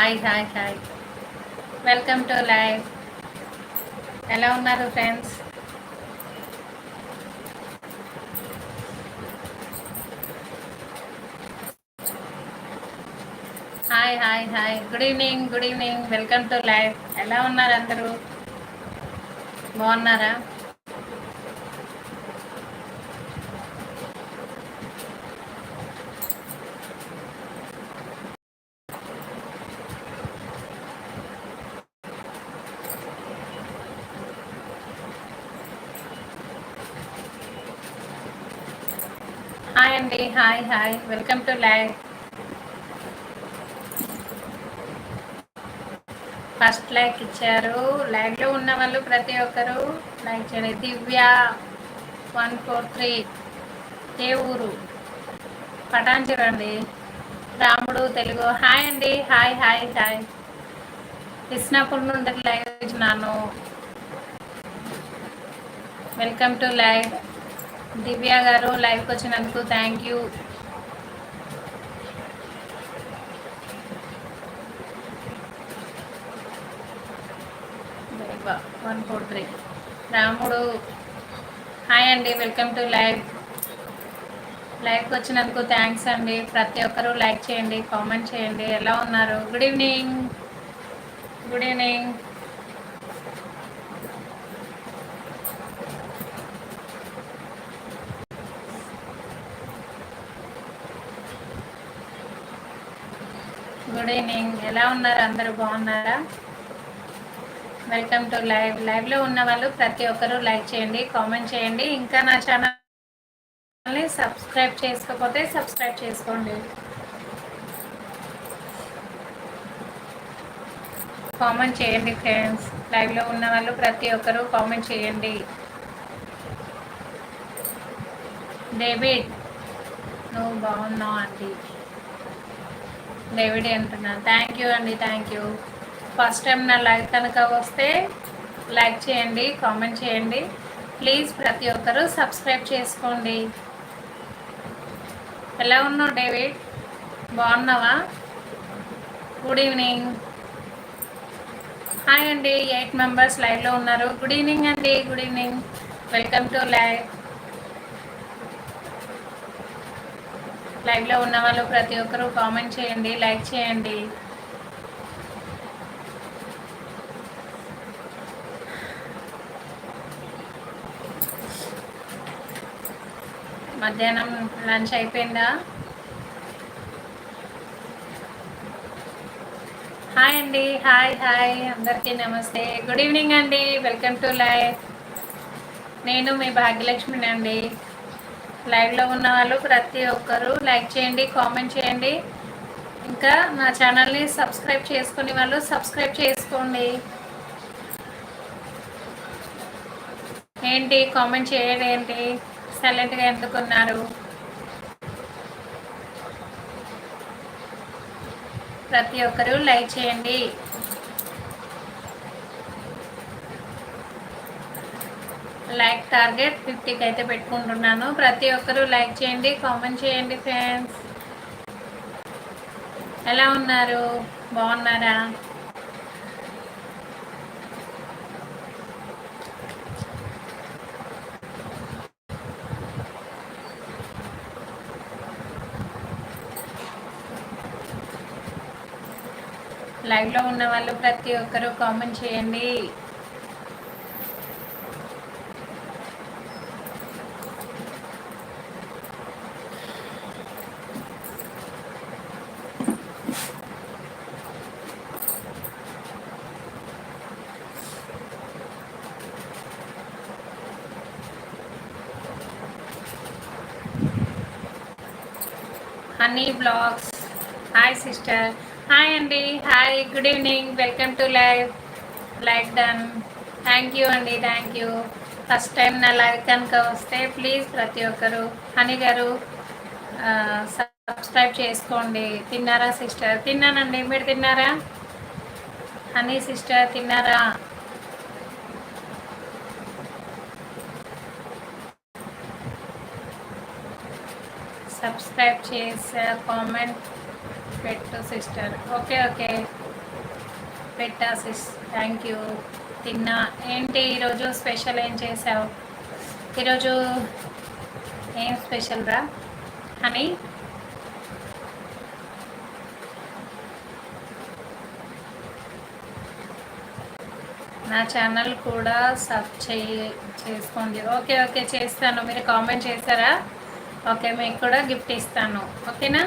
Hi hi hi. Welcome to live ఎలా ఉన్నారు friends hi hi hi good evening good evening welcome to live ఎలా ఉన్నారు అందరూ? బాగున్నారా హాయ్ అండి. Hi hi. Welcome to live. First like ఇచ్చారు. లైవ్లో ఉన్న వాళ్ళు ప్రతి ఒక్కరు లైక్ చేయండి. Divya one four three. ఏ ఊరు పటాన్ చూడండి రాముడు తెలుగు. హాయ్ అండి. Hi hi hi. కృష్ణాపూర్ నుండి లైవ్ ఇచ్చినాను. Welcome to live. దివ్య గారు లైవ్కి వచ్చినందుకు thank you one four three Ramudu hi అండి వెల్కమ్ టు లైవ్ లైవ్కి వచ్చినందుకు థ్యాంక్స్ అండి. ప్రతి ఒక్కరూ లైక్ చేయండి కామెంట్ చేయండి. ఎలా ఉన్నారు? Good evening good evening evening. ఎలా ఉన్నారు? అందరూ బాగున్నారా? Welcome to live. లైవ్లో ఉన్న వాళ్ళు ప్రతి ఒక్కరూ లైక్ చేయండి కామెంట్ చేయండి. ఇంకా నా ఛానల్ని సబ్స్క్రైబ్ చేసుకోకపోతే సబ్స్క్రైబ్ చేసుకోండి. కామెంట్ చేయండి ఫ్రెండ్స్. లైవ్లో ఉన్న వాళ్ళు ప్రతి ఒక్కరూ కామెంట్ చేయండి. డేవిడ్ నువ్వు బాగున్నావు అండి? డేవిడ్ అంటున్నాను. థ్యాంక్ యూ అండి థ్యాంక్ యూ ఫస్ట్ టైం నా లైవ్ కనుక వస్తే లైక్ చేయండి కామెంట్ చేయండి. ప్లీజ్ ప్రతి ఒక్కరూ సబ్స్క్రైబ్ చేసుకోండి. ఎలా ఉన్నావు డేవిడ్ బాగున్నావా? గుడ్ ఈవినింగ్ హాయ్ అండి ఎయిట్ మెంబర్స్ లైవ్లో ఉన్నారు. గుడ్ ఈవినింగ్ అండి good evening welcome to live లైవ్లో ఉన్న వాళ్ళు ప్రతి ఒక్కరూ కామెంట్ చేయండి లైక్ చేయండి. మధ్యాహ్నం లంచ్ అయిపోయిందా? హాయ్ అండి హాయ్ హాయ్ అందరికీ నమస్తే. గుడ్ ఈవినింగ్ అండి. వెల్కమ్ టు లైవ్ నేను మీ భాగ్యలక్ష్మిని అండి. లైవ్లో ఉన్న వాళ్ళు ప్రతి ఒక్కరూ లైక్ చేయండి కామెంట్ చేయండి. ఇంకా నా ఛానల్ని సబ్స్క్రైబ్ చేసుకునే వాళ్ళు సబ్స్క్రైబ్ చేసుకోండి. ఏంటి? కామెంట్ చేయడం ఏంటి? సైలెంట్గా ఎందుకున్నారు ప్రతి ఒక్కరూ లైక్ చేయండి. లైక్ టార్గెట్ ఫిఫ్టీకి అయితే పెట్టుకుంటున్నాను. ప్రతి ఒక్కరూ లైక్ చేయండి కామెంట్ చేయండి ఫ్రెండ్స్. ఎలా ఉన్నారు? బాగున్నారా? లైవ్లో ఉన్న వాళ్ళు ప్రతి ఒక్కరూ కామెంట్ చేయండి. Honey blogs hi sister hi అండి hi good evening welcome to live like done thank you అండి థ్యాంక్ యూ ఫస్ట్ టైం నా లైవ్ కనుక వస్తే ప్లీజ్ ప్రతి ఒక్కరు హనీ గారు సబ్స్క్రైబ్ చేసుకోండి. తిన్నారా సిస్టర్ తిన్నానండి. మీరు తిన్నారా? హనీ సిస్టర్ తిన్నారా? సబ్స్క్రైబ్ చేసా కామెంట్ పెట్టు సిస్టర్. Okay okay. పెట్టా సిస్ థ్యాంక్ యూ. తిన్నా. ఏంటి ఈరోజు స్పెషల్ ఏం చేసావు? ఈరోజు ఏం స్పెషల్ రా? అని నా ఛానల్ కూడా సబ్ చేయి చేసుకోండి. Okay okay. చేస్తాను. మీరు కామెంట్ చేస్తారా ఓకే మీకు కూడా గిఫ్ట్ ఇస్తాను. ఓకేనా?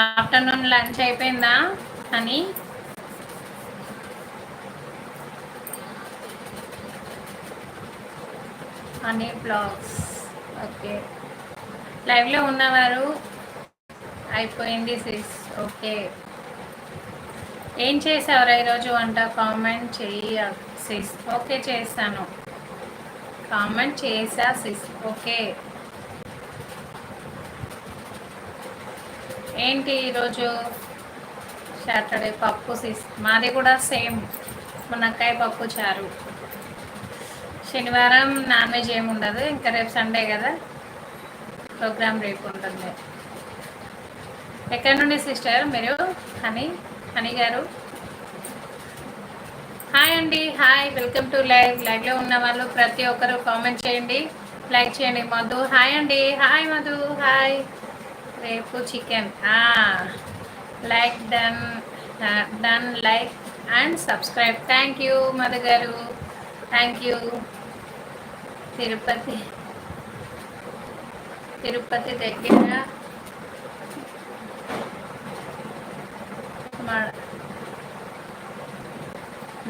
ఆఫ్టర్నూన్ లంచ్ అయిపోయిందా అని అని బ్లాగ్స్. ఓకే. లైవ్లో ఉన్నవారు అయిపోయింది సిస్ ఓకే. ఏం చేసావురా ఈరోజు వంట? కామెంట్ చెయ్యి సిస్ ఓకే చేస్తాను కామెంట్ చేసా సిస్ ఓకే ఏంటి ఈరోజు? సాటర్డే పప్పు సిస్ మాది కూడా సేమ్ మునక్కాయ పప్పు చారు. శనివారం నాన్ వెజ్ ఏమి ఉండదు. ఇంకా రేపు సండే కదా. ప్రోగ్రామ్ రేపు ఉంటుంది. ఎక్కడి నుండి సిస్టర్ మీరు? హనీ? హనీ గారు? హాయ్ అండి హాయ్. వెల్కమ్ టు లైవ్ లైవ్లో ఉన్న వాళ్ళు ప్రతి ఒక్కరు కామెంట్ చేయండి లైక్ చేయండి. మధు హాయ్ అండి. హాయ్ మధు. హాయ్ రేపు chicken like done done like and subscribe thank you Madhu గారు. థ్యాంక్ యూ తిరుపతి తిరుపతి దగ్గర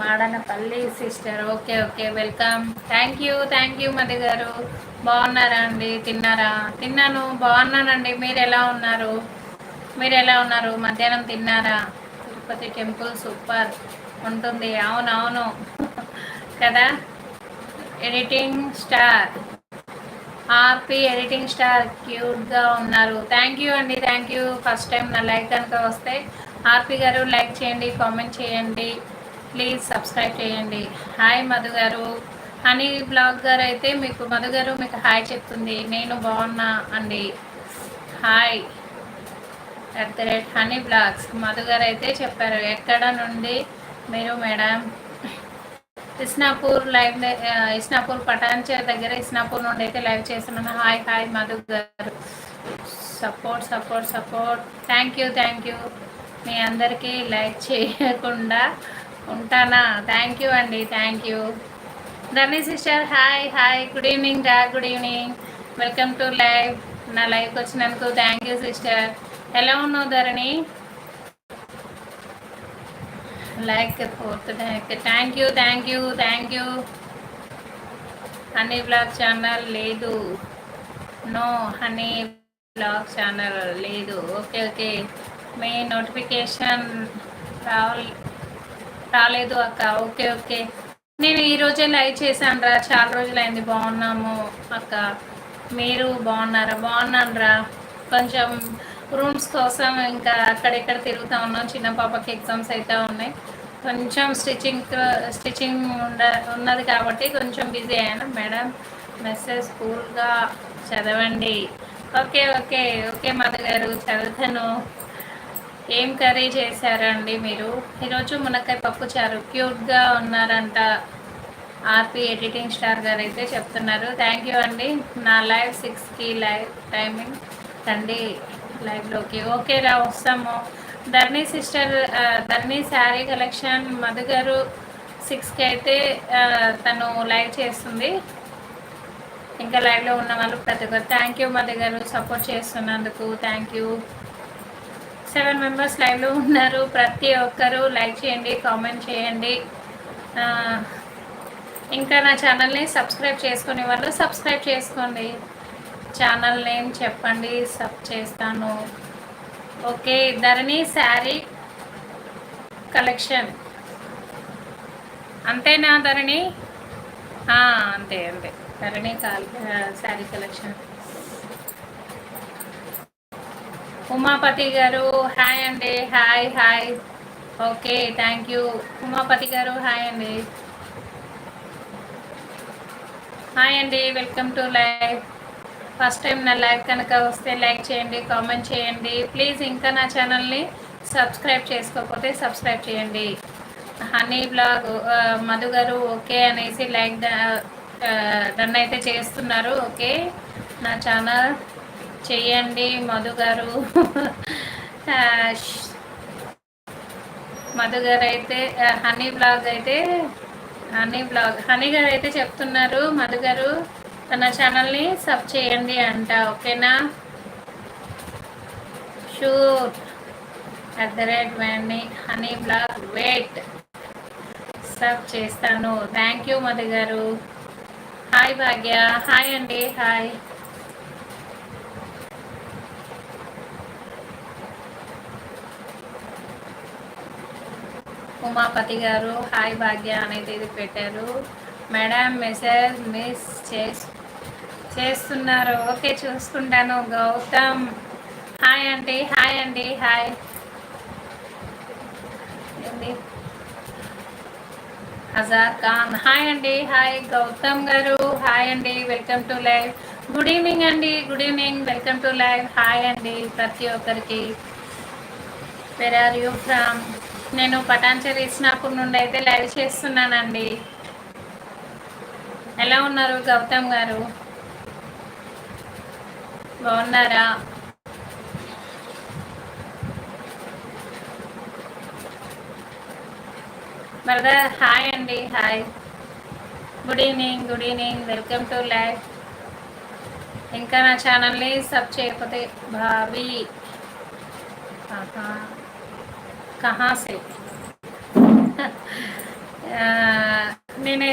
Madanapalle sister. Okay okay welcome. Thank you thank you Madhu గారు. బాగున్నారా అండి? తిన్నారా? తిన్నాను. బాగున్నానండి. మీరు ఎలా ఉన్నారు? మీరు ఎలా ఉన్నారు? మధ్యాహ్నం తిన్నారా? తిరుపతి టెంపుల్ సూపర్ ఉంటుంది. అవునవును. కదా? Editing star. Happy editing star క్యూట్గా ఉన్నారు. థ్యాంక్ యూ అండి. థ్యాంక్ యూ ఫస్ట్ టైం నా లైక్ కనుక వస్తే ఆర్పి గారు లైక్ చేయండి కామెంట్ చేయండి. ప్లీజ్ సబ్స్క్రైబ్ చేయండి. హాయ్ మధు గారు. హనీ బ్లాగ్ గారు అయితే మీకు మధు గారు మీకు హాయ్ చెప్తుంది. నేను బాగున్నా అండి. Hi. At the rate honey blogs. Madhu గారు అయితే చెప్పారు ఎక్కడ నుండి మీరు మేడం? ఇస్నాపూర్ లైవ్ ఇస్నాపూర్ పటాన్చేర్ దగ్గర ఇస్నాపూర్ నుండి అయితే లైవ్ చేస్తున్నాను. హాయ్ హాయ్ మధు గారు. Support support support. Thank you thank you మీ అందరికీ లైక్ చేయకుండా ఉంటానా? థ్యాంక్ యూ అండి thank you Dharni sister hi hi good evening డా good evening welcome to live నా లైవ్కి వచ్చినందుకు థ్యాంక్ యూ సిస్టర్ ఎలా ఉన్నావు Dharani like fourth thank you thank you thank you honey blog channel లేదు. నో హనీ బ్లాగ్ ఛానల్ లేదు. Okay okay మీ notification రావాలి. రాలేదు అక్క. Okay okay. నేను ఈరోజే లైవ్ చేశాను రా. చాలా రోజులైంది. బాగున్నాము అక్క. మీరు బాగున్నారా? బాగున్నాను రా. కొంచెం రూమ్స్ కోసం ఇంకా అక్కడెక్కడ తిరుగుతూ ఉన్నాం. చిన్న పాపకి ఎగ్జామ్స్ అయితే ఉన్నాయి. కొంచెం స్టిచ్చింగ్ స్టిచ్చింగ్ ఉండ ఉన్నది కాబట్టి కొంచెం బిజీ అయ్యాను. మేడం మెసేజ్ కూల్గా చదవండి. Okay okay. ఓకే మదర్ గారు చదువుతాను. ఏం కర్రీ చేశారండి మీరు? ఈరోజు మునక్కాయ పప్పు చారు. క్యూట్గా ఉన్నారంట ఆర్పి ఎడిటింగ్ స్టార్ గారు అయితే చెప్తున్నారు. థ్యాంక్ యూ అండి. నా లైవ్ సిక్స్కి లైవ్ టైమింగ్ రండి లైవ్లోకి. ఓకే రా వస్తాము. ధర్నీ సిస్టర్ ధర్నీ శారీ కలెక్షన్ మధు గారు సిక్స్కి అయితే తను లైవ్ చేస్తుంది. ఇంకా లైవ్లో ఉన్న వాళ్ళు ప్రతి ఒక్కరు థ్యాంక్ యూ మధు గారు సపోర్ట్ చేస్తున్నందుకు. Thank you. సెవెన్ మెంబర్స్ లైవ్లో ఉన్నారు. ప్రతి ఒక్కరూ లైక్ చేయండి కామెంట్ చేయండి. ఇంకా నా ఛానల్ని సబ్స్క్రైబ్ చేసుకునే వాళ్ళు సబ్స్క్రైబ్ చేసుకోండి. ఛానల్ నేమ్ చెప్పండి సబ్ చేస్తాను. ఓకే ధరణి శారీ కలెక్షన్ అంతేనా ధరణి? అంతే అంతే. ధరణి శారీ కలెక్షన్ ఉమాపతి గారు హాయ్ అండి hi hi. Okay thank you Umapathi గారు హాయ్ అండి. హాయ్ అండి welcome to live first time నా లైవ్ కనుక వస్తే లైక్ చేయండి కామెంట్ చేయండి. ప్లీజ్ ఇంకా నా ఛానల్ని సబ్స్క్రైబ్ చేసుకోకపోతే సబ్స్క్రైబ్ చేయండి. హనీ బ్లాగ్ మధు గారు ఓకే అనేసి లైక్ రన్ అయితే చేస్తున్నారు ఓకే. నా ఛానల్ చేయండి మధు గారు. మధు గారు అయితే హనీ బ్లాగ్ అయితే హనీ బ్లాగ్ హనీ గారు అయితే చెప్తున్నారు. మధు గారు తన ఛానల్ని సబ్ చేయండి అంట ఓకేనా? షూర్. అట్ ద రేట్ వెన్నీ హనీ బ్లాగ్ వెయిట్. సబ్ చేస్తాను. థ్యాంక్ యూ మధు గారు. హాయ్ భాగ్య. హాయ్ అండి. హాయ్. ఉమాపతి గారు హాయ్ భాగ్య అనేది ఇది పెట్టారు. మేడం మెసేజ్ మిస్ చేస్తున్నారు. ఓకే చూసుకుంటాను. గౌతమ్ హాయ్ అండి హాయ్ అండి హాయ్. అజార్ ఖాన్ హాయ్ అండి హాయ్. గౌతమ్ గారు హాయ్ అండి welcome to live. Good evening అండి good evening welcome to live. Hi అండి ప్రతి ఒక్కరికి. వెర్ ఆర్ యూ ఫ్రమ్ నేను పటాన్చరి ఇచ్చినప్పటి నుండి అయితే లైవ్ చేస్తున్నానండి. ఎలా ఉన్నారు గౌతమ్ గారు? బాగున్నారా? బ్రదర్ హాయ్ అండి hi. Good evening good evening welcome to live. ఇంకా నా ఛానల్ని సబ్ చేయకపోతే భావి కహా సే నేను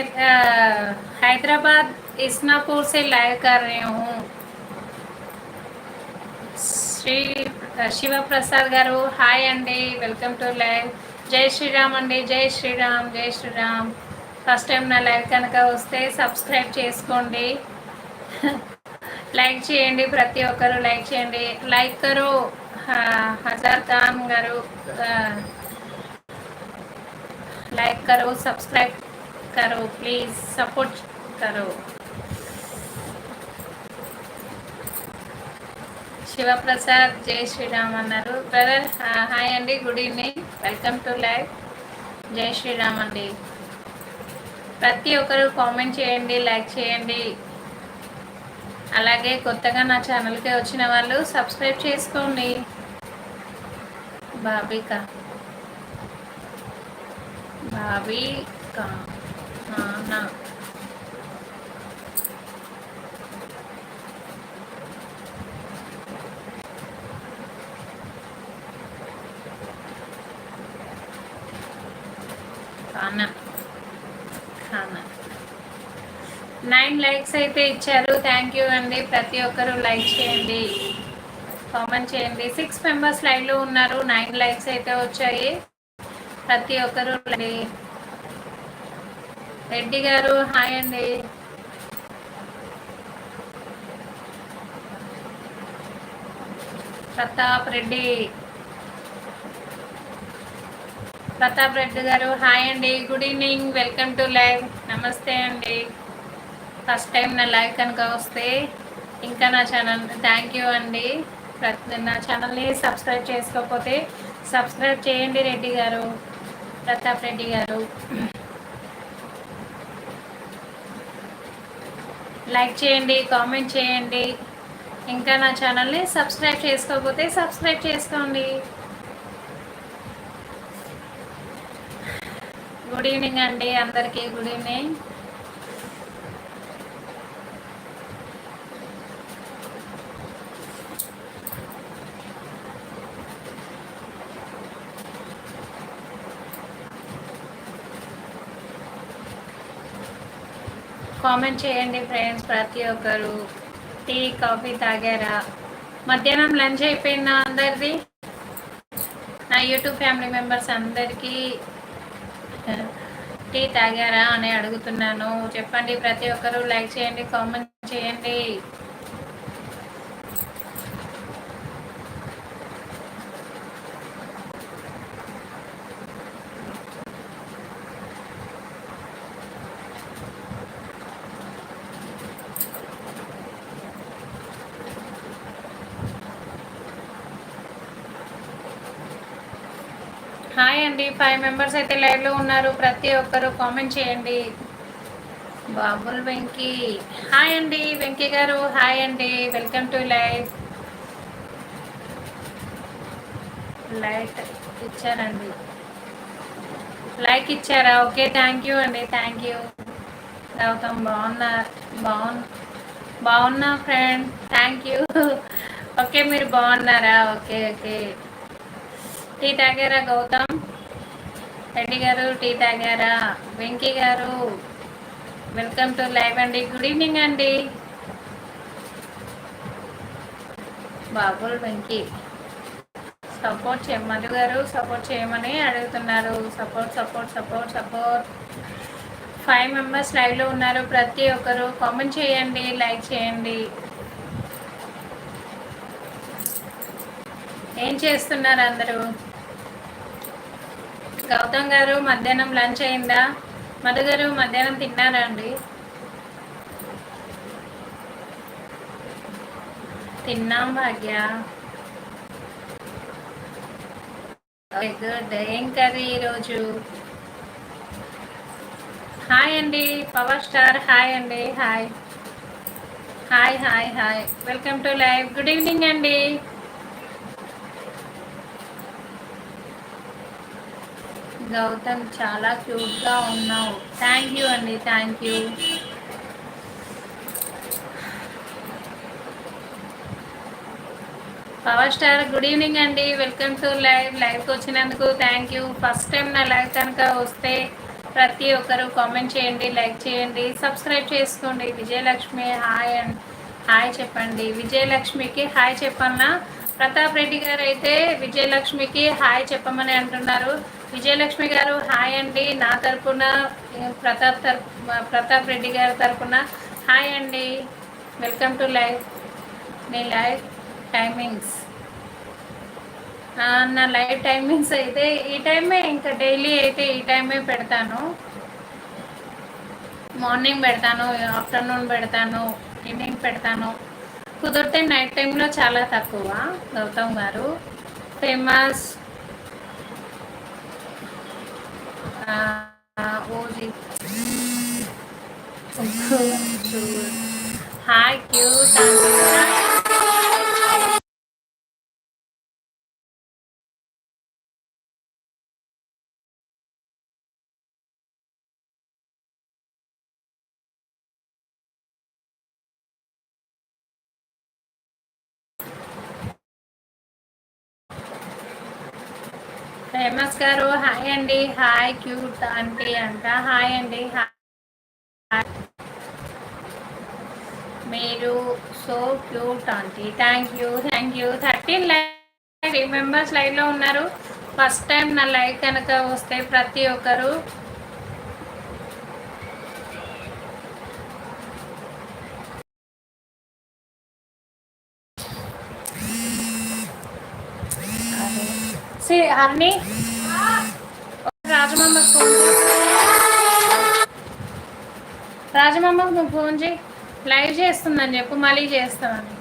हैदराबाद इस्नापुर से लाइव कर रही हूँ। శ్రీ శివప్రసాద్ గారు హాయ్ అండి వెల్కమ్ టు లైవ్ జై శ్రీరామ్ అండి జై శ్రీరామ్ జై శ్రీరామ్ ఫస్ట్ టైం నా లైవ్ కనుక వస్తే సబ్స్క్రైబ్ చేసుకోండి. లైక్ చేయండి ప్రతి ఒక్కరు లైక్ చేయండి. లైక్ కరో. हजार खान गारू लाइक करो सब्सक्राइब करो प्लीज सपोर्ट करो శివప్రసాద్ జై శ్రీరామ్ అన్నారు బ్రదర్ హాయ్ అండి good evening welcome to live జై శ్రీరామ్ అండి ప్రతి ఒక్కరు కామెంట్ చేయండి లైక్ చేయండి అలాగే కొత్తగా నా ఛానల్కి వచ్చిన వాళ్ళు సబ్స్క్రైబ్ చేసుకోండి भाभी కా. బాబీ का हाँ ना నైన్ లైక్స్ అయితే ఇచ్చారు. థ్యాంక్ యూ అండి. ప్రతి ఒక్కరూ లైక్ చేయండి. కామెంట్ చేయండి. సిక్స్ మెంబర్స్ లైవ్లో ఉన్నారు. నైన్ లైక్స్ అయితే వచ్చాయి. ప్రతి ఒక్కరు రెడ్డి గారు హాయ్ అండి. ప్రతాప్ రెడ్డి. ప్రతాప్ రెడ్డి గారు హాయ్ అండి. Good evening welcome to live నమస్తే అండి. ఫస్ట్ టైం నా లైవ్ కనుక వస్తే ఇంకా నా ఛానల్ థ్యాంక్ యూ అండి. నా ఛానల్ని సబ్స్క్రైబ్ చేసుకోకపోతే సబ్స్క్రైబ్ చేయండి రెడ్డి గారు ప్రతాప్ రెడ్డి గారు. లైక్ చేయండి కామెంట్ చేయండి. ఇంకా నా ఛానల్ని సబ్స్క్రైబ్ చేసుకోకపోతే సబ్స్క్రైబ్ చేసుకోండి. గుడ్ ఈవినింగ్ అండి అందరికీ గుడ్ ఈవినింగ్. కామెంట్ చేయండి ఫ్రెండ్స్ ప్రతి ఒక్కరు. టీ కాఫీ తాగారా? మధ్యాహ్నం లంచ్ అయిపోయిందా అందరిది? నా యూట్యూబ్ ఫ్యామిలీ మెంబర్స్ అందరికీ టీ తాగారా అని అడుగుతున్నాను. చెప్పండి ప్రతి ఒక్కరు లైక్ చేయండి కామెంట్ చేయండి హాయ్ అండి ఫైవ్ మెంబర్స్ అయితే లైవ్లో ఉన్నారు. ప్రతి ఒక్కరు కామెంట్ చేయండి. బాబుల్ వెంకీ. హాయ్ అండి వెంకీ గారు. హాయ్ అండి. వెల్కమ్ టు లైవ్ లైట్ ఇచ్చారండి. లైక్ ఇచ్చారా? ఓకే థ్యాంక్ యూ అండి థ్యాంక్ యూ గౌతమ్ బాగున్నా బాగున్ బాగున్నా ఫ్రెండ్ థ్యాంక్ యూ ఓకే మీరు బాగున్నారా? ఓకే ఓకే టీ తాగారా గౌతమ్? రెడ్డి గారు టీ తాగారా? వెంకీ గారు వెల్కమ్ టు లైవ్ అండి. గుడ్ ఈవినింగ్ అండి. బాబుల్ వెంకీ సపోర్ట్ చేయ మధు గారు సపోర్ట్ చేయమని అడుగుతున్నారు. Support support support support. Five members లైవ్లో ఉన్నారు. ప్రతి ఒక్కరు కామెంట్ చేయండి లైక్ చేయండి. ఏం చేస్తున్నారు అందరూ? గౌతమ్ గారు మధ్యాహ్నం లంచ్ అయిందా? మధు గారు మధ్యాహ్నం తిన్నారా అండి? తిన్నాం భాగ్య. గుడ్ ఏం కర్రీ ఈరోజు? హాయ్ అండి పవర్ స్టార్. హాయ్ అండి hi. Hi hi hi. Welcome to live good evening అండి. గౌతమ్ చాలా క్యూట్గా ఉన్నావు. థ్యాంక్ యూ అండి thank you. Power star good evening అండి. Welcome to live. లైవ్కి వచ్చినందుకు థ్యాంక్ యూ. ఫస్ట్ టైం నా లైవ్ కనుక వస్తే ప్రతి ఒక్కరు కామెంట్ చేయండి లైక్ చేయండి సబ్స్క్రైబ్ చేసుకోండి. విజయలక్ష్మి హాయ్ అండ్ హాయ్ చెప్పండి. విజయలక్ష్మికి హాయ్ చెప్పన్నా. ప్రతాప్ రెడ్డి గారు అయితే విజయలక్ష్మికి హాయ్ చెప్పమని అంటున్నారు. విజయలక్ష్మి గారు హాయ్ అండి. నా తరపున ప్రతాప్ తరపు ప్రతాప్ రెడ్డి గారి తరపున హాయ్ అండి. వెల్కమ్ టు లైవ్ మీ లైవ్ టైమింగ్స్ నా లైవ్ టైమింగ్స్ అయితే ఈ టైమే ఇంకా డైలీ అయితే ఈ టైమే పెడతాను. మార్నింగ్ పెడతాను ఆఫ్టర్నూన్ పెడతాను ఈవినింగ్ పెడతాను. కుదిరితే నైట్ టైంలో చాలా తక్కువ గౌతమ్ గారు. Famous OG hi cute famous గారు హాయ్ అండి. హాయ్ క్యూట్ ఆంటీ అంట. హాయ్ అండి. హాయ్. మీరు so cute aunty. Thank you thank you. Thirteen live members లైవ్లో ఉన్నారు. ఫస్ట్ టైం నా లైవ్ కనుక వస్తే ప్రతి ఒక్కరు సి హర్ని రాజమమ్మ ఫోన్ రాజమమ్మకు నువ్వు ఫోన్ చేయి. లైవ్ చేస్తుందని చెప్పు మళ్ళీ చేస్తామని.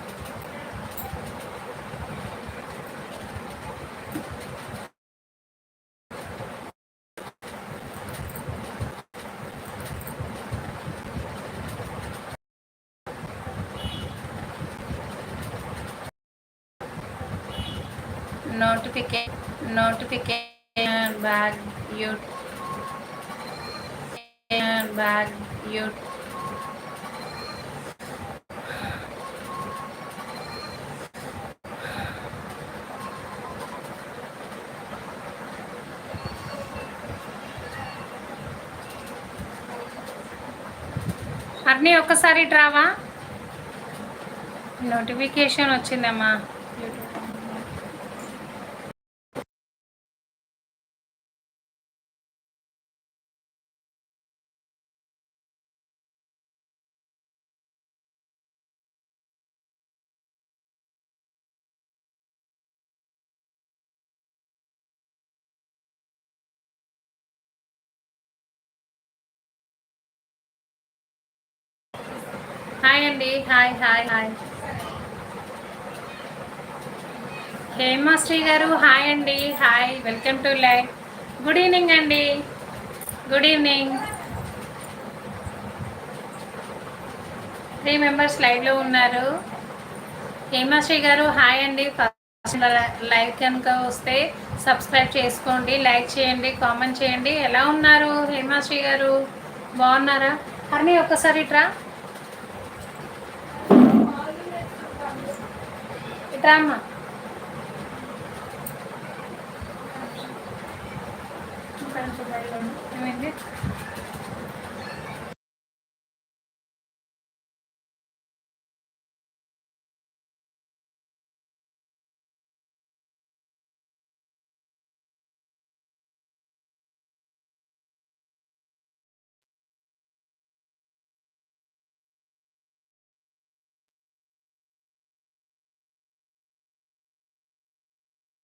నోటిఫికేషన్ బ్యాగ్ యూట్ బ్యాగ్ యూట్ అన్నీ ఒక్కసారి ట్రావా నోటిఫికేషన్ వచ్చిందమ్మా. హాయ్ అండి హాయ్ హాయ్ హాయ్ హేమశ్రీ గారు హాయ్ అండి hi welcome to live good evening అండి గుడ్ ఈవినింగ్ త్రీ మెంబర్స్ లైవ్లో ఉన్నారు హేమశ్రీ గారు హాయ్ అండి ఫస్ట్ లైవ్ కనుక వస్తే సబ్స్క్రైబ్ చేసుకోండి లైక్ చేయండి కామెంట్ చేయండి. ఎలా ఉన్నారు? హేమాశ్రీ గారు బాగున్నారా? హర్ని ఒక్కసారి ఇట్రా. ఇట్రా అమ్మా ఏమైంది